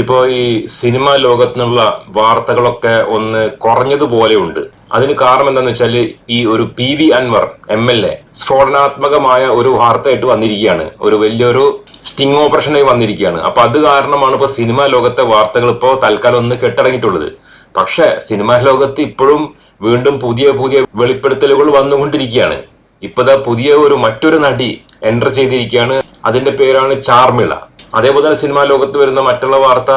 ഇപ്പോൾ ഈ സിനിമാ ലോകത്തു നിന്നുള്ള വാർത്തകളൊക്കെ ഒന്ന് കുറഞ്ഞതുപോലെയുണ്ട്. അതിന് കാരണം എന്താണെന്ന് വെച്ചാൽ ഈ ഒരു P V Anvar M L A സ്ഫോടനാത്മകമായ ഒരു വാർത്തയായിട്ട് വന്നിരിക്കുകയാണ്. ഒരു വലിയൊരു സ്റ്റിംഗ് ഓപ്പറേഷനായി വന്നിരിക്കുകയാണ്. അപ്പൊ അത് കാരണമാണ് ഇപ്പോൾ സിനിമാ ലോകത്തെ വാർത്തകൾ ഇപ്പോ തൽക്കാലം ഒന്ന് കെട്ടിറങ്ങിയിട്ടുള്ളത് പക്ഷേ സിനിമാ ലോകത്ത് ഇപ്പോഴും വീണ്ടും പുതിയ പുതിയ വെളിപ്പെടുത്തലുകൾ വന്നുകൊണ്ടിരിക്കുകയാണ്. ഇപ്പതാ പുതിയ ഒരു മറ്റൊരു നടി എന്റർ ചെയ്തിരിക്കുകയാണ്. അതിന്റെ പേരാണ് ചാർമിള. അതേപോലെ തന്നെ സിനിമാ ലോകത്ത് വരുന്ന മറ്റുള്ള വാർത്ത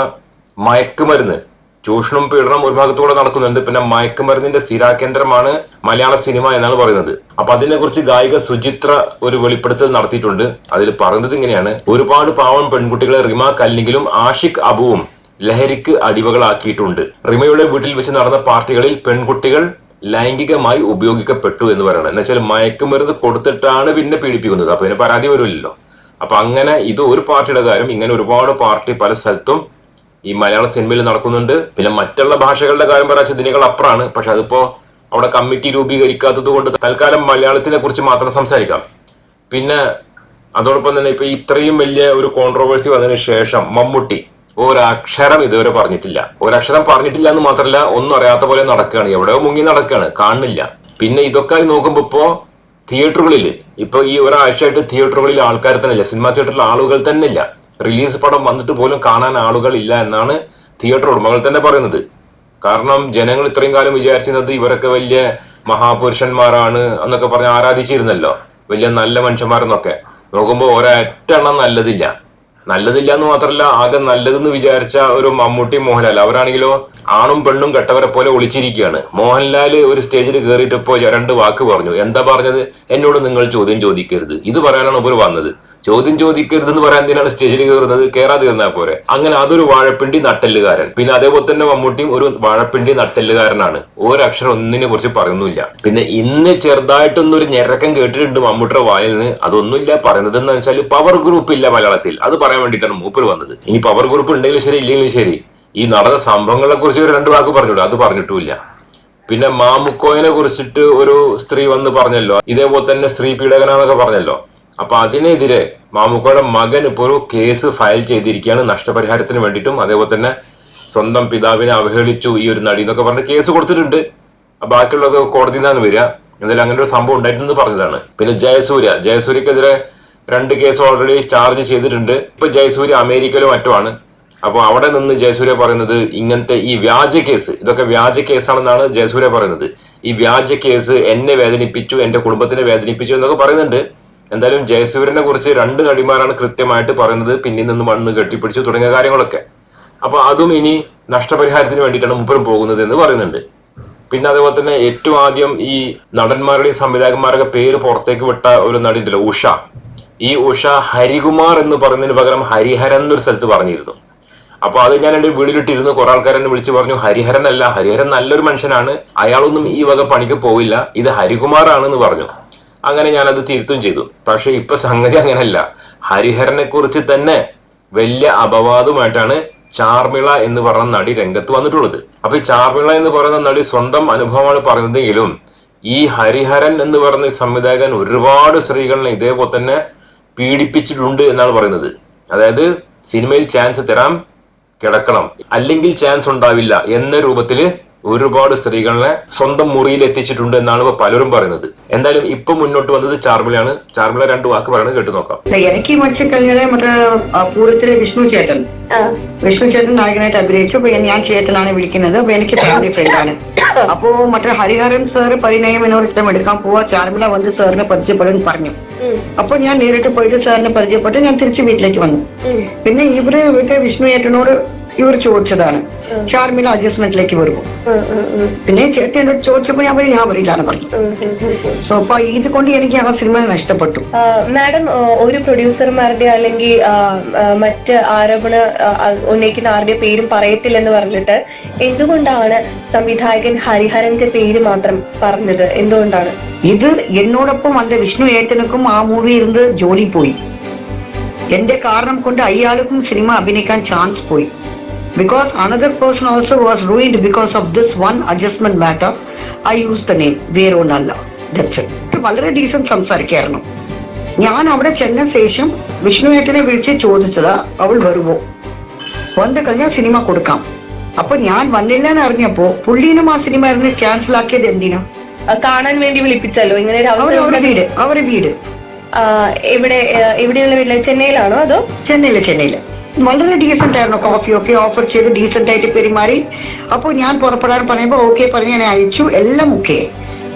മയക്കുമരുന്ന്. ചൂഷണം പീഡനം ഒരു ഭാഗത്തൂടെ നടക്കുന്നുണ്ട്. പിന്നെ മയക്കുമരുന്നിന്റെ സ്ഥിരാകേന്ദ്രമാണ് മലയാള സിനിമ എന്നാണ് പറയുന്നത്. അപ്പൊ അതിനെക്കുറിച്ച് ഗായിക സുചിത്ര ഒരു വെളിപ്പെടുത്തൽ നടത്തിയിട്ടുണ്ട്. അതിൽ പറയുന്നത് ഇങ്ങനെയാണ്. ഒരുപാട് പാവം പെൺകുട്ടികളെ റിമ കല്ലെങ്കിലും ആഷിഖ് അബുവും ലഹരിക്ക് അടിമകളാക്കിയിട്ടുണ്ട്. റിമയുടെ വീട്ടിൽ വെച്ച് നടന്ന പാർട്ടികളിൽ പെൺകുട്ടികൾ ലൈംഗികമായി ഉപയോഗിക്കപ്പെട്ടു എന്ന് പറയണം. എന്നുവെച്ചാൽ മയക്കുമരുന്ന് കൊടുത്തിട്ടാണ് പിന്നെ പീഡിപ്പിക്കുന്നത്. അപ്പൊ പിന്നെ പരാതി വരുമല്ലോ അപ്പൊ അങ്ങനെ ഇത് ഒരു പാർട്ടിയുടെ കാര്യം. ഇങ്ങനെ ഒരുപാട് പാർട്ടി പല സ്ഥലത്തും ഈ മലയാള സിനിമയിൽ നടക്കുന്നുണ്ട്. പിന്നെ മറ്റുള്ള ഭാഷകളുടെ കാര്യം പറയാച്ച ഇതിനേക്കാൾ അപ്പുറമാണ്. പക്ഷെ അതിപ്പോ അവിടെ കമ്മിറ്റി രൂപീകരിക്കാത്തത് കൊണ്ട് തൽക്കാലം മലയാളത്തിനെ കുറിച്ച് മാത്രം സംസാരിക്കാം. പിന്നെ അതോടൊപ്പം തന്നെ ഇപ്പൊ ഇത്രയും വലിയ ഒരു കോൺട്രവേഴ്സി വന്നതിന് ശേഷം മമ്മൂട്ടി ഒരക്ഷരം ഇതുവരെ പറഞ്ഞിട്ടില്ല. ഒരക്ഷരം പറഞ്ഞിട്ടില്ല എന്ന് മാത്രമല്ല ഒന്നും അറിയാത്ത പോലെ നടക്കുകയാണ്. എവിടെയോ മുങ്ങി നടക്കുകയാണ്. കാണുന്നില്ല. പിന്നെ ഇതൊക്കെ നോക്കുമ്പോ ഇപ്പോ തിയേറ്ററുകളിൽ. ഇപ്പൊ ഈ ഒരാഴ്ചയായിട്ട് തിയേറ്ററുകളിൽ ആൾക്കാർ തന്നെ ഇല്ല സിനിമാ തിയേറ്ററിൽ ആളുകൾ തന്നെ ഇല്ല റിലീസ് പടം വന്നിട്ട് പോലും കാണാൻ ആളുകൾ ഇല്ല എന്നാണ് തിയേറ്റർ ഉടമകൾ തന്നെ പറയുന്നത്. കാരണം ജനങ്ങൾ ഇത്രയും കാലം വിചാരിച്ചിരുന്നത് ഇവരൊക്കെ വലിയ മഹാപുരുഷന്മാരാണ് എന്നൊക്കെ പറഞ്ഞ് ആരാധിച്ചിരുന്നല്ലോ. വലിയ നല്ല മനുഷ്യന്മാരെന്നൊക്കെ. നോക്കുമ്പോൾ ഒരൊറ്റ എണ്ണം നല്ലതില്ല. നല്ലതില്ല എന്ന് മാത്രമല്ല ആകെ നല്ലതെന്ന് വിചാരിച്ച ഒരു മമ്മൂട്ടി മോഹൻലാൽ. അവരാണെങ്കിലോ ആണും പെണ്ണും കെട്ടവരെ പോലെ ഒളിച്ചിരിക്കുകയാണ്. മോഹൻലാൽ ഒരു സ്റ്റേജിൽ കയറിയിട്ടപ്പോ രണ്ട് വാക്ക് പറഞ്ഞു. എന്താ പറഞ്ഞത്? എന്നോട് നിങ്ങൾ ചോദ്യം ചോദിക്കരുത്. ഇത് പറയാനാണ് ഇവർ വന്നത്. ചോദ്യം ചോദിക്കരുത് എന്ന് പറയാൻ എന്തിനാണ് സ്റ്റേജിൽ കയറുന്നത്? കയറാതിരുന്നാൽ പോരെ. അങ്ങനെ അതൊരു വാഴപ്പിണ്ടി നട്ടെല്ലുകാരൻ. പിന്നെ അതേപോലെ തന്നെ മമ്മൂട്ടിയും ഒരു വാഴപ്പിണ്ടി നട്ടെല്ലുകാരനാണ്. ഒരക്ഷരം ഒന്നിനെ കുറിച്ച് പറയുന്നില്ല പിന്നെ ഇന്ന് ചെറുതായിട്ടൊന്നൊരു ഞെരക്കം കേട്ടിട്ടുണ്ട് മമ്മൂട്ടിയുടെ വായിൽ നിന്ന് അതൊന്നുമില്ല. പറയുന്നത് എന്ന് വെച്ചാൽ പവർ ഗ്രൂപ്പ് ഇല്ല മലയാളത്തിൽ. അത് പറയാൻ വേണ്ടിയിട്ടാണ് മൂപ്പർ വന്നത്. ഇനി പവർ ഗ്രൂപ്പ് ഉണ്ടെങ്കിലും ശരി ഇല്ലെങ്കിലും ശരി. ഈ നടന്ന സംഭവങ്ങളെ കുറിച്ച് ഒരു രണ്ട് വാക്ക് പറഞ്ഞു അത് പറഞ്ഞിട്ടുമില്ല. പിന്നെ മാമുക്കോയിനെ കുറിച്ചിട്ട് ഒരു സ്ത്രീ വന്ന് പറഞ്ഞല്ലോ. ഇതേപോലെ തന്നെ സ്ത്രീ പീഡകനാണെന്നൊക്കെ പറഞ്ഞല്ലോ. അപ്പൊ അതിനെതിരെ മാമുക്കോടെ മകൻ ഇപ്പോൾ ഒരു കേസ് ഫയൽ ചെയ്തിരിക്കുകയാണ്. നഷ്ടപരിഹാരത്തിന് വേണ്ടിയിട്ടും. അതേപോലെ തന്നെ സ്വന്തം പിതാവിനെ അവഹേളിച്ചു ഈ ഒരു നടി എന്നൊക്കെ പറഞ്ഞ് കേസ് കൊടുത്തിട്ടുണ്ട്. ബാക്കിയുള്ളത് കോടതിയിൽ നിന്നാണ് വരിക. എന്തായാലും അങ്ങനെ ഒരു സംഭവം ഉണ്ടായിട്ടെന്ന് പറഞ്ഞതാണ്. പിന്നെ ജയസൂര്യ. ജയസൂര്യക്കെതിരെ രണ്ട് കേസ് ഓൾറെഡി ചാർജ് ചെയ്തിട്ടുണ്ട്. ഇപ്പൊ ജയസൂര്യ അമേരിക്കയിലും മറ്റുമാണ് അപ്പോൾ അവിടെ നിന്ന് ജയസൂര്യ പറയുന്നത് ഇങ്ങനത്തെ ഈ വ്യാജ കേസ് ഇതൊക്കെ വ്യാജ കേസാണെന്നാണ് ജയസൂര്യ പറയുന്നത്. ഈ വ്യാജ കേസ് എന്നെ വേദനിപ്പിച്ചു എന്റെ കുടുംബത്തിനെ വേദനിപ്പിച്ചു എന്നൊക്കെ പറയുന്നുണ്ട്. എന്തായാലും ജയസൂര്യനെ കുറിച്ച് രണ്ട് നടിമാരാണ് കൃത്യമായിട്ട് പറയുന്നത്. പിന്നിൽ നിന്ന് മണ്ണ് കെട്ടിപ്പിടിച്ചു തുടങ്ങിയ കാര്യങ്ങളൊക്കെ. അപ്പൊ അതും ഇനി നഷ്ടപരിഹാരത്തിന് വേണ്ടിയിട്ടാണ് മുപ്പരും പോകുന്നത് എന്ന് പറയുന്നുണ്ട്. പിന്നെ അതേപോലെ തന്നെ ഏറ്റവും ആദ്യം ഈ നടന്മാരുടെയും സംവിധായകന്മാരുടെ പേര് പുറത്തേക്ക് വിട്ട ഒരു നടി ഉണ്ടല്ലോ ഉഷ. ഈ ഉഷ ഹരികുമാർ എന്ന് പറയുന്നതിന് പകരം ഹരിഹരൻ എന്നൊരു സ്ഥലത്ത് പറഞ്ഞിരുന്നു. അപ്പൊ അത് ഞാൻ എന്റെ വീടിലിട്ടിരുന്നു. കുറെ ആൾക്കാർ എന്നെ വിളിച്ചു പറഞ്ഞു ഹരിഹരൻ അല്ല ഹരിഹരൻ നല്ലൊരു മനുഷ്യനാണ്. അയാളൊന്നും ഈ വക പണിക്ക് പോവില്ല. ഇത് ഹരികുമാർ ആണെന്ന് പറഞ്ഞു. അങ്ങനെ ഞാൻ അത് തിരുത്തും ചെയ്തു. പക്ഷെ ഇപ്പൊ സംഗതി അങ്ങനെയല്ല ഹരിഹരനെ കുറിച്ച് തന്നെ വലിയ അപവാദമായിട്ടാണ് ചാർമിള എന്ന് പറയുന്ന നടി രംഗത്ത് വന്നിട്ടുള്ളത്. അപ്പൊ ഈ ചാർമിള എന്ന് പറയുന്ന നടി സ്വന്തം അനുഭവമാണ് പറയുന്നതെങ്കിലും ഈ ഹരിഹരൻ എന്ന് പറയുന്ന സംവിധായകൻ ഒരുപാട് സ്ത്രീകളെ ഇതേപോലെ തന്നെ പീഡിപ്പിച്ചിട്ടുണ്ട് എന്നാണ് പറയുന്നത്. അതായത് സിനിമയിൽ ചാൻസ് തരാം കിടക്കണം. അല്ലെങ്കിൽ ചാൻസ് ഉണ്ടാവില്ല എന്ന രൂപത്തിൽ ഒരുപാട് സ്ത്രീകളെ സ്വന്തം മുറിയിൽ എത്തിച്ചിട്ടുണ്ട് എന്നാണ് ഇപ്പൊ പലരും പറയുന്നത്. എന്തായാലും ഇപ്പൊ മുന്നോട്ട് വന്നത് ചാർമിളയാണ്. ചാർമിള രണ്ട് വാക്ക് പറയണത് കേട്ടു നോക്കാം. എനിക്ക് മറ്റു കഴിഞ്ഞത് മറ്റേ ആ, പൂരത്തിലെ വിഷ്ണു ചേട്ടൻ. വിഷ്ണു ചേട്ടൻ നായകനായിട്ട് അഭിനയിച്ചു. അപ്പൊ ഞാൻ ചേട്ടനാണ് വിളിക്കുന്നത്. അപ്പൊ എനിക്ക് ഫാമിലി ആണ്. അപ്പോ മറ്റേ ഹരിഹരൻ സാറ് പരിണയം എന്നോട് ഇഷ്ടം എടുക്കാൻ പോവാ. ചാർമിള വന്ന് സാറിനെ പരിചയപ്പെടും പറഞ്ഞു. അപ്പൊ ഞാൻ നേരിട്ട് പോയിട്ട് സാറിനെ പരിചയപ്പെട്ട് ഞാൻ തിരിച്ച് വീട്ടിലേക്ക് വന്നു. പിന്നെ ഇവർ വീട്ടിൽ വിഷ്ണു ചേട്ടനോട് ഇവർ ചോദിച്ചതാണ്. ഷാർമില അഡ്ജസ്റ്റ്മെന്റിലേക്ക് വരുമോ പിന്നെ ചേട്ടൻ എന്നോട് ചോദിച്ചപ്പോ ഞാൻ പറയും ഞാൻ വരില്ലാന്ന് പറഞ്ഞു. സോ അപ്പൊ ഇത് കൊണ്ട് എനിക്ക് ആ സിനിമ നഷ്ടപ്പെട്ടു. മാഡം ഒരു പ്രൊഡ്യൂസർമാരുടെ അല്ലെങ്കിൽ മറ്റ് ആരോപണ ഉന്നയിക്കുന്ന ആരുടെ പേരും പറയത്തില്ലെന്ന് പറഞ്ഞിട്ട് എന്തുകൊണ്ടാണ് സംവിധായകൻ ഹരിഹരന്റെ പേര് മാത്രം പറഞ്ഞത്? എന്തുകൊണ്ടാണ്? ഇത് എന്നോടൊപ്പം വന്ന വിഷ്ണു ഏട്ടനുക്കും ആ മൂവി ഇരുന്ന് ജോലി പോയി. എന്റെ കാരണം കൊണ്ട് അയാൾക്കും സിനിമ അഭിനയിക്കാൻ ചാൻസ് പോയി. Because another person also was ruined because of this one adjustment matter I use the name വേറൊന്നല്ല That's it. വളരെ ഡീസന്റ് സംസാരിക്കായിരുന്നു ഞാൻ അവിടെ ചെന്ന ശേഷം വിഷ്ണു ഏട്ടനെ വിളിച്ച് ചോദിച്ചത് അവൾ വരുമോ വന്നു കഴിഞ്ഞാൽ സിനിമ കൊടുക്കാം. അപ്പൊ ഞാൻ വന്നില്ല എന്ന് അറിഞ്ഞപ്പോ പുള്ളീനും ആ സിനിമ ആയിരുന്നു ക്യാൻസൽ ആക്കിയത് എന്തിനാ? കാണാൻ വേണ്ടി വിളിപ്പിച്ചല്ലോ. ഇങ്ങനെ അവരുടെ വീട് അവരുടെ വീട്. എവിടെ എവിടെയുള്ള വീട്ടിൽ ചെന്നൈയിലാണോ അതോ? ചെന്നൈയിൽ ചെന്നൈയിൽ. വളരെ ഡീസെന്റ് ആയിരുന്നു കോഫി ഒക്കെ ഓഫർ ചെയ്ത് ഡീസെന്റ് ആയിട്ട് പെരുമാറി. അപ്പോൾ ഞാൻ പുറപ്പെടാൻ പറയുമ്പോൾ ഓക്കെ പറഞ്ഞ് ഞാൻ അയച്ചു. എല്ലാം ഓക്കെ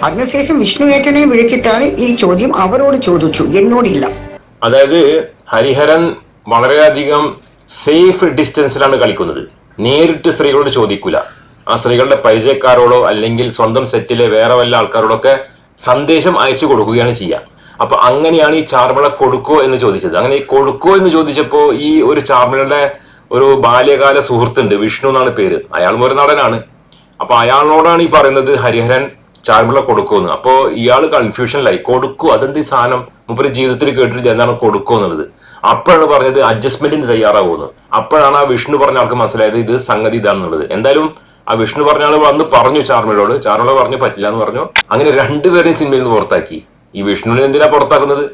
അതിനുശേഷം വിഷ്ണു ഏട്ടനെ വിളിച്ചിട്ടാണ് ഈ ചോദ്യം അവരോട് ചോദിച്ചു. എന്നോടില്ല. അതായത് ഹരിഹരൻ വളരെയധികം സേഫ് ഡിസ്റ്റൻസിലാണ് കളിക്കുന്നത്. നേരിട്ട് സ്ത്രീകളോട് ചോദിക്കൂല. ആ സ്ത്രീകളുടെ പരിചയക്കാരോടോ അല്ലെങ്കിൽ സ്വന്തം സെറ്റിലെ വേറെ വല്ല ആൾക്കാരോടൊക്കെ സന്ദേശം അയച്ചു കൊടുക്കുകയാണ് ചെയ്യുക അപ്പൊ അങ്ങനെയാണ് ഈ ചാർമിള കൊടുക്കോ എന്ന് ചോദിച്ചത്. അങ്ങനെ ഈ കൊടുക്കോ എന്ന് ചോദിച്ചപ്പോ ഈ ഒരു ചാർമിളയുടെ ഒരു ബാല്യകാല സുഹൃത്തുണ്ട് വിഷ്ണു എന്നാണ് പേര്. അയാൾ ഒരു നടനാണ്. അപ്പൊ അയാളോടാണ് ഈ പറയുന്നത് ഹരിഹരൻ ചാർമിള കൊടുക്കുമെന്ന് അപ്പോ ഇയാൾ കൺഫ്യൂഷനിലായി കൊടുക്കൂ അതെന്ത് ഈ സാധനം? മുപ്പര് ജീവിതത്തിൽ കേട്ടിട്ട് എന്താണ് കൊടുക്കോ എന്നുള്ളത്. അപ്പോഴാണ് പറഞ്ഞത് അഡ്ജസ്റ്റ്മെന്റിന് തയ്യാറാകുമെന്ന് അപ്പോഴാണ് ആ വിഷ്ണു പറഞ്ഞ ആൾക്ക് മനസ്സിലായത് ഇത് സംഗതി ഇതാണെന്നുള്ളത്. എന്തായാലും ആ വിഷ്ണു പറഞ്ഞ ആൾ വന്ന് പറഞ്ഞു ചാർമിളോട് ചാർമിള പറഞ്ഞു പറ്റില്ല എന്ന് പറഞ്ഞു. അങ്ങനെ രണ്ടുപേരെയും സിനിമയിൽ നിന്ന് പുറത്താക്കി. ഈ വിഷ്ണുവിനെ എന്തിനാ പുറത്താക്കുന്നത്?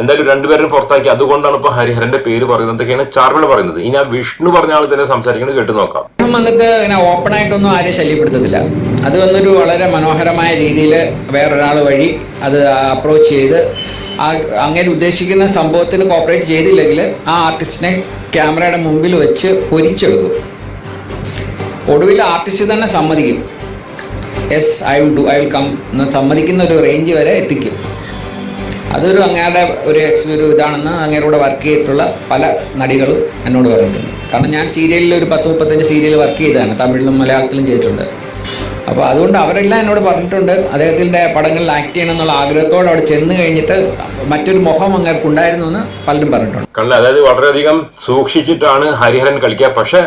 എന്തായാലും രണ്ടുപേരും പുറത്താക്കി. അതുകൊണ്ടാണ് ഇപ്പൊ ഹരിഹരന്റെ പേര് പറയുന്നത്. എന്തൊക്കെയാണ് ചാർമിള പറയുന്നത്? ഇനി ആ വിഷ്ണു പറഞ്ഞ ആൾ തന്നെ സംസാരിക്കുന്നത് കേട്ട് നോക്കാം. വന്നിട്ട് ഇങ്ങനെ ഓപ്പൺ ആയിട്ടൊന്നും ആരെയും ശല്യപ്പെടുത്തത്തില്ല. അത് വന്നൊരു വളരെ മനോഹരമായ രീതിയിൽ വേറൊരാൾ വഴി അത് അപ്രോച്ച് ചെയ്ത് ആ അങ്ങനെ ഉദ്ദേശിക്കുന്ന സംഭവത്തിന് കോപ്പറേറ്റ് ചെയ്തില്ലെങ്കിൽ ആ ആർട്ടിസ്റ്റിനെ ക്യാമറയുടെ മുമ്പിൽ വെച്ച് പൊരിച്ചെടുക്കും. ഒടുവിൽ ആർട്ടിസ്റ്റ് തന്നെ സമ്മതിക്കും. Yes I will do I will come സമ്മതിക്കുന്ന ഒരു റേഞ്ച് വരെ എത്തിക്കും. അതൊരു അങ്ങയുടെ ഒരു ഒരു ഇതാണെന്ന് അങ്ങേരുടെ വർക്ക് ചെയ്തിട്ടുള്ള പല നടികളും എന്നോട് പറഞ്ഞിട്ടുണ്ട്. കാരണം ഞാൻ സീരിയലിൽ ഒരു പത്ത് മുപ്പത്തഞ്ച് സീരിയൽ വർക്ക് ചെയ്തതാണ് തമിഴിലും മലയാളത്തിലും ചെയ്തിട്ടുണ്ട്. അപ്പോൾ അതുകൊണ്ട് അവരെല്ലാം എന്നോട് പറഞ്ഞിട്ടുണ്ട് അദ്ദേഹത്തിന്റെ പടങ്ങളിൽ ആക്ട് ചെയ്യണം എന്നുള്ള ആഗ്രഹത്തോടെ അവിടെ ചെന്ന് കഴിഞ്ഞിട്ട് മറ്റൊരു മുഖം അങ്ങേർക്ക് ഉണ്ടായിരുന്നു എന്ന് പലരും പറഞ്ഞിട്ടുണ്ട്. കള്ള അതായത് വളരെയധികം സൂക്ഷിച്ചിട്ടാണ് ഹരിഹരൻ കളിക്കുക. പക്ഷെ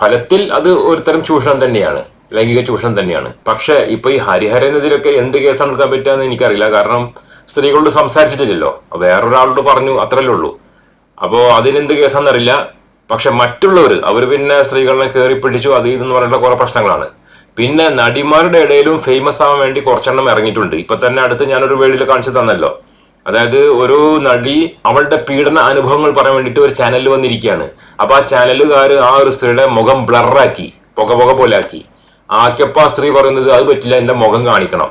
ഫലത്തിൽ അത് ഒരുതരം ചൂഷണം തന്നെയാണ് ലൈംഗിക ചൂഷണം തന്നെയാണ്. പക്ഷേ ഇപ്പൊ ഈ ഹരിഹരനെതിരൊക്കെ എന്ത് കേസാണ് എടുക്കാൻ പറ്റുക എന്ന് എനിക്കറിയില്ല. കാരണം സ്ത്രീകളോട് സംസാരിച്ചിട്ടില്ലല്ലോ. വേറൊരാളോട് പറഞ്ഞു അത്രല്ലേ ഉള്ളൂ. അപ്പോ അതിനെന്ത് കേസാണെന്നറിയില്ല പക്ഷെ മറ്റുള്ളവർ അവർ പിന്നെ സ്ത്രീകളെ കയറി പിടിച്ചു അത് ഇതെന്ന് പറഞ്ഞിട്ടുള്ള കുറെ പ്രശ്നങ്ങളാണ്. പിന്നെ നടിമാരുടെ ഇടയിലും ഫേമസ് ആവാൻ വേണ്ടി കുറച്ചെണ്ണം ഇറങ്ങിയിട്ടുണ്ട്. ഇപ്പൊ തന്നെ അടുത്ത് ഞാനൊരു വേദിയിൽ കാണിച്ചു തന്നല്ലോ. അതായത് ഒരു നടി അവളുടെ പീഡന അനുഭവങ്ങൾ പറയാൻ വേണ്ടിയിട്ട് ഒരു ചാനലിൽ വന്നിരിക്കുകയാണ്. അപ്പൊ ആ ചാനലുകാർ ആ ഒരു സ്ത്രീയുടെ മുഖം ബ്ലറാക്കി പുക പുക പോലെ ആക്കി. ആക്കിയപ്പോ ആ സ്ത്രീ പറയുന്നത് അത് പറ്റില്ല എന്റെ മുഖം കാണിക്കണം.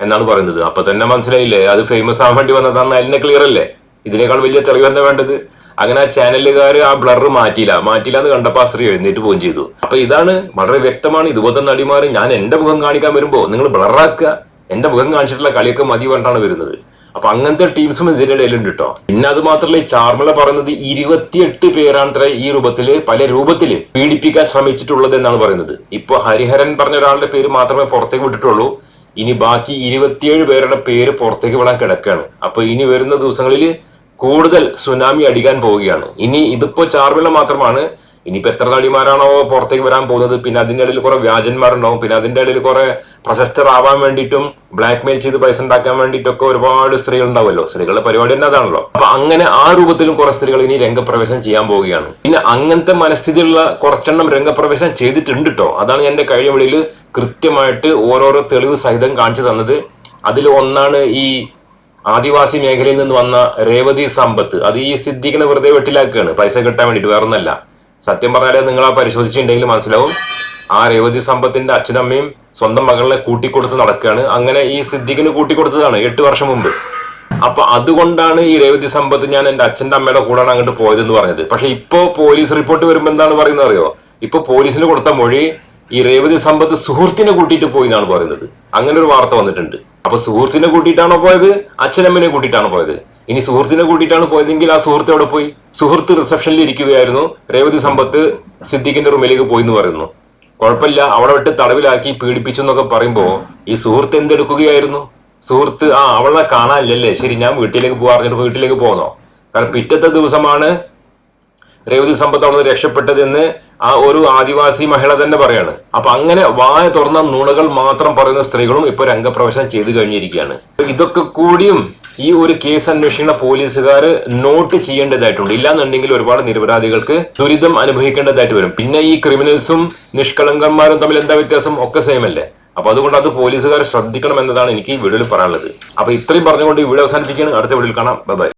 എന്നാണ് പറയുന്നത്. അപ്പൊ തന്നെ മനസ്സിലായില്ലേ? അത് ഫേമസ് ആവാൻ വേണ്ടി വന്നതാണ് അതിനെ ക്ലിയർ അല്ലേ? ഇതിനേക്കാൾ വലിയ തെളിവ് എന്താ വേണ്ടത്? അങ്ങനെ ആ ചാനലുകാർ ആ ബ്ലർ മാറ്റിയില്ല. മാറ്റിയില്ല എന്ന് കണ്ടപ്പോ ആ സ്ത്രീ എഴുന്നേറ്റ് പോവുകയും ചെയ്തു. അപ്പൊ ഇതാണ് വളരെ വ്യക്തമാണ് ഇതുപോലത്തെ നടിമാർ ഞാൻ എന്റെ മുഖം കാണിക്കാൻ വരുമ്പോ നിങ്ങൾ ബ്ലറാക്കുക എന്റെ മുഖം കാണിച്ചിട്ടുള്ള കളിയൊക്കെ മതി പറഞ്ഞാണ് വരുന്നത്. അപ്പൊ അങ്ങനത്തെ ടീംസും ഇതിന്റെ ഇടയിലുണ്ട് കേട്ടോ പിന്നെ അത് മാത്രമല്ല ഈ ചാർമിള പറയുന്നത് ഇരുപത്തിയെട്ട് പേരാണ് ഈ രൂപത്തിൽ പല രൂപത്തിൽ പീഡിപ്പിക്കാൻ ശ്രമിച്ചിട്ടുള്ളത് എന്നാണ് പറയുന്നത്. ഇപ്പൊ ഹരിഹരൻ പറഞ്ഞ ഒരാളുടെ പേര് മാത്രമേ പുറത്തേക്ക് വിട്ടിട്ടുള്ളൂ. ഇനി ബാക്കി ഇരുപത്തിയേഴ് പേരുടെ പേര് പുറത്തേക്ക് വിടാൻ കിടക്കുകയാണ്. അപ്പൊ ഇനി വരുന്ന ദിവസങ്ങളിൽ കൂടുതൽ സുനാമി അടിക്കാൻ പോവുകയാണ്. ഇനി ഇതിപ്പോ ചാർമിള മാത്രമാണ് ഇനിയിപ്പോ എത്ര നടിമാരാണോ പുറത്തേക്ക് വരാൻ പോകുന്നത്? പിന്നെ അതിന്റെ ഇടയിൽ കുറെ വ്യാജന്മാരുണ്ടാവും. പിന്നെ അതിന്റെ ഇടയിൽ കുറെ പ്രശസ്തരാവാൻ വേണ്ടിയിട്ടും ബ്ലാക്ക് മെയിൽ ചെയ്ത് പൈസ ഉണ്ടാക്കാൻ വേണ്ടിയിട്ടൊക്കെ ഒരുപാട് സ്ത്രീകൾ ഉണ്ടാവുമല്ലോ സ്ത്രീകളുടെ പരിപാടി തന്നെ അതാണല്ലോ. അപ്പൊ അങ്ങനെ ആ രൂപത്തിലും കുറേ സ്ത്രീകൾ ഇനി രംഗപ്രവേശനം ചെയ്യാൻ പോവുകയാണ്. പിന്നെ അങ്ങനത്തെ മനസ്ഥിതിയുള്ള കുറച്ചെണ്ണം രംഗപ്രവേശനം ചെയ്തിട്ടുണ്ട് കേട്ടോ അതാണ് എന്റെ കഴിഞ്ഞ വിളിയിൽ കൃത്യമായിട്ട് ഓരോരോ തെളിവ് സഹിതം കാണിച്ചു തന്നത്. അതിൽ ഒന്നാണ് ഈ ആദിവാസി മേഖലയിൽ നിന്ന് വന്ന രേവതി സമ്പത്ത്. അത് ഈ സിദ്ദീഖിനെ വെറുതെ വെട്ടിലാക്കുകയാണ്. പൈസ കിട്ടാൻ വേണ്ടിയിട്ട് വേറൊന്നല്ല. സത്യം പറഞ്ഞാൽ നിങ്ങൾ ആ പരിശോധിച്ചിട്ടുണ്ടെങ്കിൽ മനസ്സിലാവും. ആ രേവതി സമ്പത്തിന്റെ അച്ഛനമ്മയും സ്വന്തം മകളെ കൂട്ടിക്കൊടുത്ത് നടക്കുകയാണ് അങ്ങനെ ഈ സിദ്ദിഖിന് കൂട്ടിക്കൊടുത്തതാണ് എട്ട് വർഷം മുമ്പ്. അപ്പൊ അതുകൊണ്ടാണ് ഈ രേവതി സമ്പത്ത് ഞാൻ എന്റെ അച്ഛന്റെ അമ്മയുടെ കൂടെയാണ് അങ്ങോട്ട് പോയതെന്ന് പറഞ്ഞത്. പക്ഷെ ഇപ്പോ പോലീസ് റിപ്പോർട്ട് വരുമ്പോ എന്താണ് പറയുന്നത് അറിയോ? ഇപ്പൊ പോലീസിന് കൊടുത്ത മൊഴി ഈ രേവതി സമ്പത്ത് സുഹൃത്തിനെ കൂട്ടിയിട്ട് പോയി എന്നാണ് പറയുന്നത്. അങ്ങനെ ഒരു വാർത്ത വന്നിട്ടുണ്ട്. അപ്പൊ സുഹൃത്തിനെ കൂട്ടിയിട്ടാണോ പോയത്? അച്ഛനമ്മനെ കൂട്ടിയിട്ടാണോ പോയത്? ഇനി സുഹൃത്തിനെ കൂട്ടിയിട്ടാണ് പോയതെങ്കിൽ ആ സുഹൃത്ത് എവിടെ പോയി? സുഹൃത്ത് റിസപ്ഷനിൽ ഇരിക്കുകയായിരുന്നു. രേവതി സമ്പത്ത് സിദ്ദിഖിന്റെ റൂമിലേക്ക് പോയി എന്ന് പറയുന്നു. കുഴപ്പമില്ല അവിടെ വിട്ട് തടവിലാക്കി പീഡിപ്പിച്ചു എന്നൊക്കെ പറയുമ്പോ ഈ സുഹൃത്ത് എന്തെടുക്കുകയായിരുന്നു? സുഹൃത്ത് ആ അവളെ കാണാനില്ലല്ലേ? ശരി ഞാൻ വീട്ടിലേക്ക് പോകാൻ അറിഞ്ഞിട്ട് വീട്ടിലേക്ക് പോകുന്നോ കാരണം പിറ്റത്തെ ദിവസമാണ് രേവതി സമ്പത്ത് അവിടെ നിന്ന് രക്ഷപ്പെട്ടതെന്ന് ആ ഒരു ആദിവാസി മഹിള തന്നെ പറയാണ്. അപ്പൊ അങ്ങനെ വായ തുറന്ന നുണകൾ മാത്രം പറയുന്ന സ്ത്രീകളും ഇപ്പൊ രംഗപ്രവേശനം ചെയ്തു കഴിഞ്ഞിരിക്കുകയാണ്. ഇതൊക്കെ കൂടിയും ഈ ഒരു കേസ് അന്വേഷിക്കുന്ന പോലീസുകാർ നോട്ട് ചെയ്യേണ്ടതായിട്ടുണ്ട്. ഇല്ലാന്നുണ്ടെങ്കിൽ ഒരുപാട് നിരപരാധികൾക്ക് ദുരിതം അനുഭവിക്കേണ്ടതായിട്ട് വരും. പിന്നെ ഈ ക്രിമിനൽസും നിഷ്കളങ്കന്മാരും തമ്മിൽ എന്താ വ്യത്യാസം? ഒക്കെ സെയിം അല്ലേ? അപ്പൊ അതുകൊണ്ട് അത് പോലീസുകാർ ശ്രദ്ധിക്കണം എന്നതാണ് എനിക്ക് ഈ വീഡിയോയിൽ പറയാനുള്ളത്. അപ്പൊ ഇത്രയും പറഞ്ഞുകൊണ്ട് ഈ വീഡിയോ അവസാനിപ്പിക്കുകയാണ്. അടുത്ത വീഡിയോയിൽ കാണാം. ബൈ